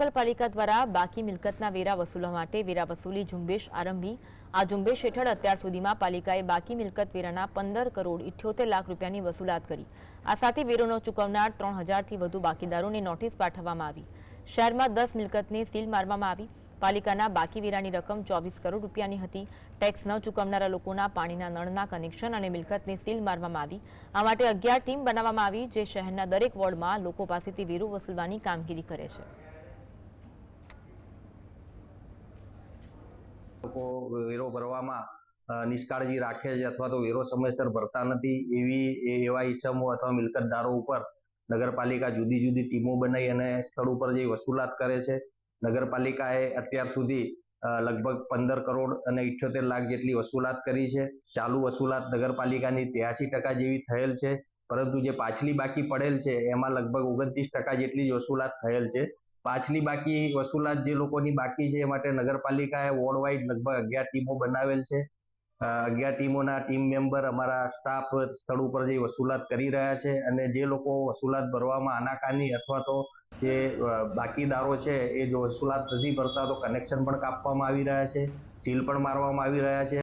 નગરપાલિકા દ્વારા બાકી મિલકતના વેરા વસૂલવા માટે વેરા વસૂલી ઝુંબેશ આરંભી. આ ઝુંબેશ હેઠળ અત્યાર સુધીમાં પાલિકાએ બાકી મિલકત વેરાના પંદર કરોડ ઇઠ્યોતેર લાખ રૂપિયાની વસૂલાત કરી. આ સાથે વેરોનો ચૂકવનાર ત્રણ હજારથી વધુ બાકીદારોને નોટિસ પાઠવવામાં આવી. શહેરમાં દસ મિલકતને સીલ મારવામાં આવી. પાલિકાના બાકી વેરાની રકમ ચોવીસ કરોડ રૂપિયાની હતી. ટેક્સ ન ચૂકવનારા લોકોના પાણીના નળના કનેક્શન અને મિલકતને સીલ મારવામાં આવી. આ માટે અગિયાર ટીમ બનાવવામાં આવી, જે શહેરના દરેક વોર્ડમાં લોકો પાસેથી વેરો વસૂલવાની કામગીરી કરે છે. લોકો વેરો ભરવામાં નિષ્કાળજી રાખે છે અથવા તો વેરો સમયસર ભરતા નથી એવી એવા ઈસમો અથવા મિલકતદારો ઉપર નગરપાલિકા જુદી જુદી ટીમો બનાવી અને સ્થળ ઉપર જઈ વસૂલાત કરે છે, નગરપાલિકાએ અત્યાર સુધી લગભગ પંદર કરોડ અને ઇઠ્યોતેર લાખ જેટલી વસૂલાત કરી છે. ચાલુ વસૂલાત નગરપાલિકાની ત્યાસી ટકા જેવી થયેલ છે, પરંતુ જે પાછલી બાકી પડેલ છે, એમાં લગભગ ઓગણત્રીસ ટકા જેટલી જ વસૂલાત થયેલ છે. પાછલી બાકી વસૂલાત જે લોકોની બાકી છે એ માટે નગરપાલિકાએ વોર્ડ વાઇડ લગભગ અગિયાર ટીમો બનાવેલ છે. અગિયાર ટીમોના ટીમ મેમ્બર અમારા સ્ટાફ સ્થળ ઉપર જઈ વસૂલાત કરી રહ્યા છે અને જે લોકો વસૂલાત ભરવામાં આનાકાની અથવા તો જે બાકીદારો છે એ જો વસૂલાત નથી ભરતા તો કનેક્શન પણ કાપવામાં આવી રહ્યા છે સીલ પણ મારવામાં આવી રહ્યા છે.